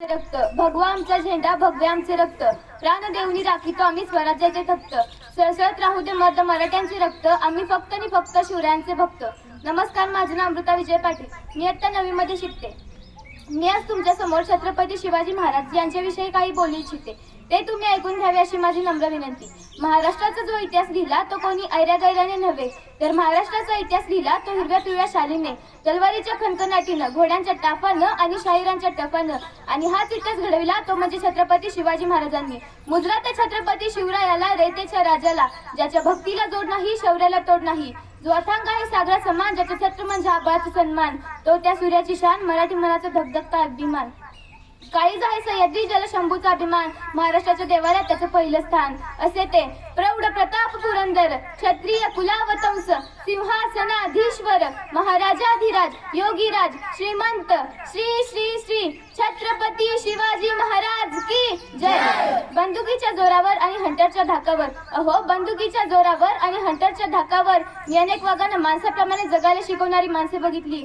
रक्त. भगवा आमचा झेंडा भगवे आमचे रक्त. प्राण राखी तो आम्ही स्वराज्याचे थक्त सळसळत राहू दे मर्द मराठ्यांचे रक्त. आम्ही फक्त आणि फक्त शिवरायांचे भक्त. नमस्कार माझं नाव अमृता विजय पाटील. मी आत्ता नवीमध्ये शिकते. मी आज तुमच्यासमोर छत्रपती शिवाजी महाराज यांच्याविषयी काही बोलू इच्छिते. ते तुम्ही ऐकून घ्यावे अशी माझी नम्र विनंती. महाराष्ट्राचा जो इतिहास लिहिला तो कोणी ऐऱ्या गैऱ्याने नव्हे. तर महाराष्ट्राचा इतिहास लिहिला तो हिरव्या पिवळ्या शालीने. तलवारीच्या खणखणाटीनं घोड्यांच्या टाफानं आणि शाहिरांच्या टपानं. आणि हाच इतिहास घडविला तो म्हणजे छत्रपती शिवाजी महाराजांनी. मुजरा ते छत्रपती शिवरायाला रेतेच्या राजाला ज्याच्या भक्तीला जोड नाही शौर्याला तोड नाही. जो अथांग आहे सागरा समान ज्याचा छत्र म्हणजे आबाचा सन्मान. तो त्या सूर्याची शान मराठी मनाचा धगधगता अभिमान. काही आहे सह्याद्री जल शंभूचा अभिमान महाराष्ट्राच्या देवाला त्याचं पहिलं स्थान. असे ते. प्रौढ प्रताप पुरंदर क्षत्रिय कुलावतंस सिंहासनाधीश्वर महाराजाधिराज योगीराज श्रीमंत श्री श्री श्री छत्रपती शिवाजी महाराज की जय. बंदुकीच्या जोरावर आणि हंटरच्या धाकावर. अहो बंदुकीच्या जोरावर आणि हंटरच्या धाकावर. मी अनेक वागांना माणसाप्रमाणे जगायला शिकवणारी माणसे बघितली.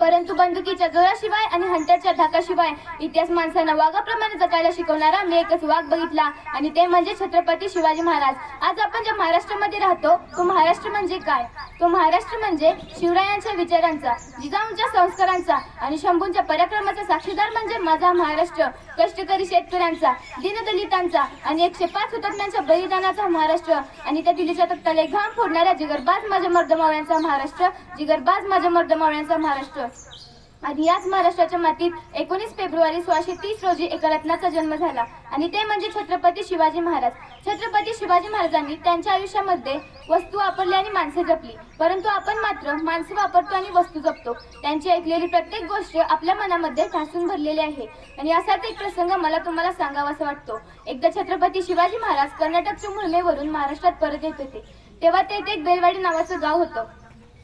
परंतु बंदुकीच्या जोराशिवाय आणि हंटरच्या धाकाशिवाय इतिहास माणसांना वाघाप्रमाणे जगायला शिकवणारा मी एकच वाघ बघितला आणि ते म्हणजे छत्रपती शिवाजी महाराज. आज आपण ज्या महाराष्ट्रामध्ये राहतो तो महाराष्ट्र म्हणजे काय? तो महाराष्ट्र म्हणजे शिवरायांच्या विचारांचा जिजाऊंच्या संस्कारांचा आणि शंभूंच्या पराक्रमाचा साक्षीदार म्हणजे माझा महाराष्ट्र कष्टकरी शेतकऱ्यांचा दीनदलितांचा आणि एकशे पाच हुतात्म्यांच्या बलिदानाचा महाराष्ट्र आणि त्या दिल्लीच्या तख्ताला घाम फोडणाऱ्या जिगरबाज माझ्या मर्दमावळ्यांचा महाराष्ट्र जिगरबाज माझ्या मर्दमावळ्यांचा महाराष्ट्र. आणि याच महाराष्ट्राच्या मातीत एकोणीस फेब्रुवारी सोळाशे तीस रोजी एका रत्नाचा जन्म झाला. आणि ते म्हणजे छत्रपती शिवाजी महाराज. छत्रपती शिवाजी महाराजांनी त्यांच्या आयुष्यामध्ये वस्तू वापरली आणि माणसे जपली. परंतु आपण मात्र माणसे वापरतो आणि वस्तू जपतो. त्यांची ऐकलेली प्रत्येक गोष्ट आपल्या मनामध्ये ठासून भरलेली आहे. आणि असाच एक प्रसंग मला तुम्हाला सांगावासा वाटतो. एकदा छत्रपती शिवाजी महाराज कर्नाटकच्या मुळमेवरून महाराष्ट्रात परत येत होते. तेव्हा तेथे एक बेलवाडी नावाचं गाव होतं.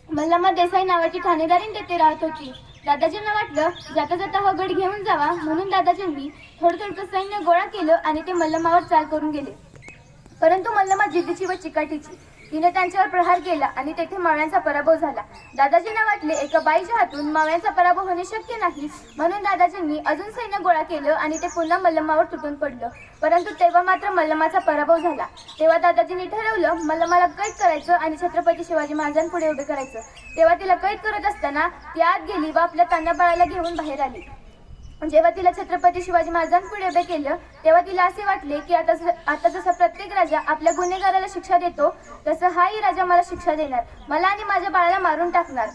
मल्लम्मा देसाई नावाची ठाणेदारीन तेथे राहत होती. दादाजींना वाटलं जाता जाता हा गड घेऊन जावा म्हणून दादाजींनी थोडं थोडं सैन्य गोळा केलं आणि ते मल्लमावर चाल करून गेले. परंतु मल्लमा जिद्दीची व चिकाटीची. तिने त्यांच्यावर प्रहार केला आणि तेथे मावळ्यांचा पराभव झाला. दादाजींना वाटले एका बाईच्या हातून मावळ्यांचा पराभव होणे शक्य नाही. म्हणून दादाजींनी अजून सैन्य गोळा केलं आणि ते पुन्हा मल्लमावर तुटून पडलं. परंतु तेव्हा मात्र मल्लमाचा पराभव झाला. तेव्हा दादाजींनी ठरवलं मल्लमाला कैद करायचं आणि छत्रपती शिवाजी महाराजांपुढे उभे करायचं. तेव्हा तिला कैद करत असताना ती आत गेली व आपल्या तान्या बाळाला घेऊन बाहेर आली. जेव्हा तिला छत्रपती शिवाजी महाराजांपुढे उभे केलं तेव्हा तिला असे वाटले की आता ज- आता जसा प्रत्येक राजा आपल्या गुन्हेगाराला शिक्षा देतो तसं हाही राजा मला शिक्षा देणार. मला आणि माझ्या बाळाला मारून टाकणार.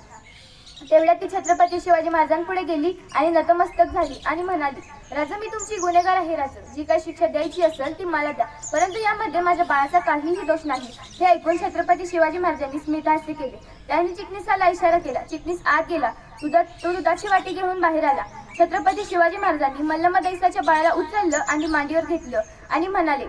तेवढ्यात ती छत्रपती शिवाजी महाराजांपुढे गेली आणि नतमस्तक झाली आणि म्हणाली राजा मी तुमची गुन्हेगार आहे राजा. जी काही शिक्षा द्यायची असेल ती मला द्या. परंतु यामध्ये माझ्या बाळाचा काहीही दोष नाही. हे ऐकून छत्रपती शिवाजी महाराजांनी स्मितहास्य केले. त्यांनी चिटणीसाला इशारा केला. चिटणीस आत गेला. दुधात तो दुधाची वाटी घेऊन बाहेर आला. छत्रपती शिवाजी महाराजांनी मल्लम्मा दैसाच्या बाळाला उचललं आणि मांडीवर घेतलं आणि म्हणाले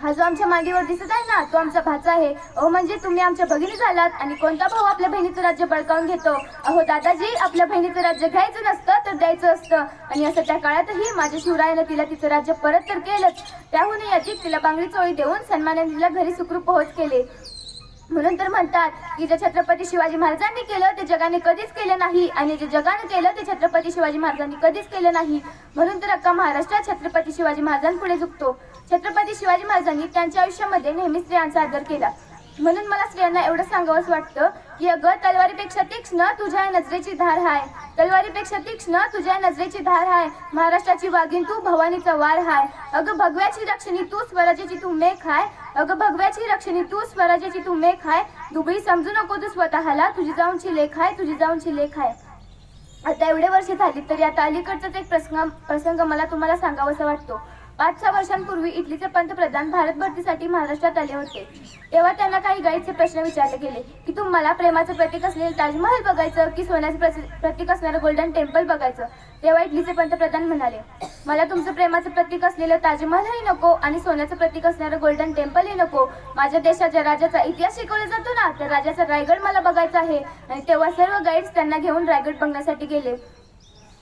हा जो आमच्या मांडीवर दिसत आहे ना तो आमचा भाचा आहे. अहो म्हणजे तुम्ही आमच्या भगिनी झालात आणि कोणता भाऊ आपल्या बहिणीचं राज्य बळकावून घेतो? अहो दादाजी आपल्या बहिणीचं राज्य घ्यायचं नसतं तर द्यायचं असतं. आणि असं त्या काळातही माझ्या शिवरायानं तिला तिचं राज्य परत तर केलंच. त्याहूनही अधिक तिला बांगडी चोळी देऊन सन्मानाने तिला घरी सुखरूप पोहोच केले. म्हणून तर म्हणतात की जे छत्रपती शिवाजी महाराजांनी केलं ते जगाने कधीच केलं नाही. आणि जे जगाने केलं ते छत्रपती शिवाजी महाराजांनी कधीच केलं नाही. म्हणून तर अख्खा महाराष्ट्र छत्रपती शिवाजी महाराजांपुढे झुकतो. छत्रपती शिवाजी महाराजांनी त्यांच्या आयुष्यामध्ये नेहमी स्त्रियांचा आदर केला. म्हणून मला स्त्रियांना एवढं सांगावंच वाटतं की अगं तलवारीपेक्षा तीक्ष्ण तुझ्या नजरेची धार हाय. तलवारीपेक्षा तीक्ष्ण तुझ्या नजरेची धार हाय. महाराष्ट्राची वाघीण तू भवानीचा वार हाय. अगं भगव्याची रक्षणी तू स्वराज्याची तू मेघ हाय. अगं भगव्याची रक्षणी तू स्वराज्याची तू मेघ हाय. दुबळी समजू नको तू स्वतःला. तुझी जाऊनची लेख आहे तुझी जाऊनची लेख आहे आता एवढे वर्ष झाली तरी आता अलीकडचाच एक प्रसंग प्रसंग मला तुम्हाला सांगावासा वाटतो. पाच सहा वर्षांपूर्वी इटलीचे पंतप्रधान भारत भरतीसाठी महाराष्ट्रात आले होते. तेव्हा त्यांना काही गाईडचे प्रश्न विचारले गेले की तुम्हाला प्रेमाचं प्रतीक असलेलं ताजमहल बघायचं की सोन्याचं प्रतीक असणारं गोल्डन टेम्पल बघायचं? तेव्हा इटलीचे पंतप्रधान म्हणाले मला तुमचं प्रेमाचं प्रतीक असलेलं ताजमहलही नको आणि सोन्याचं प्रतीक असणारं गोल्डन टेम्पलही नको. माझ्या देशाच्या राजाचा इतिहास शिकवला जातो ना त्या राजाचा रायगड मला बघायचा आहे. आणि तेव्हा सर्व गाईड्स त्यांना घेऊन रायगड बघण्यासाठी गेले.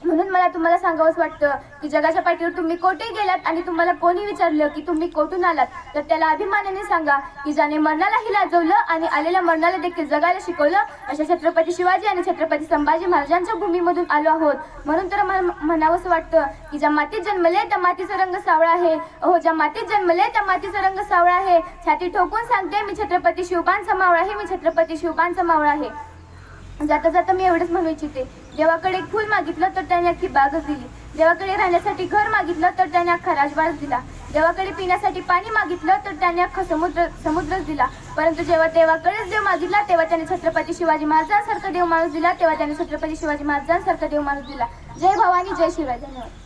म्हणून मला तुम्हाला सांगावंच वाटतं की जगाच्या पाठीवर तुम्ही कोठे गेलात आणि तुम्हाला कोणी विचारलं की तुम्ही कोठून आलात? तर त्याला अभिमानाने सांगा की ज्याने मरणालाही लाजवलं आणि आलेल्या मरणाला देखील जगायला शिकवलं अशा छत्रपती शिवाजी आणि छत्रपती संभाजी महाराजांच्या भूमीमधून आलो आहोत. म्हणून तर मला म्हणावंसं वाटतं की ज्या मातीत जन्मले त्या मातीचा रंग सावळा आहे. हो ज्या मातीत जन्मले त्या मातीचा रंग सावळा आहे. छाती ठोकून सांगते मी छत्रपती शिवबांचा समावळा आहे मी छत्रपती शिवबांचा समावळा आहे. जाता जाता मी एवढंच म्हणू इच्छिते देवाकडे एक फुल मागितलं तर त्याने अख्खी बागच दिली. देवाकडे राहण्यासाठी घर मागितलं तर त्याने अख्खा राजवाडच दिला. देवाकडे पिण्यासाठी पाणी मागितलं तर त्याने अख्खा समुद्र समुद्रच दिला. परंतु जेव्हा देवाकडेच देव मागितला तेव्हा त्याने छत्रपती शिवाजी महाराजांसारखा देव माणूस दिला तेव्हा त्याने छत्रपती शिवाजी महाराजांसारखा देव माणूस दिला. जय भवानी जय शिवाय. धन्यवाद.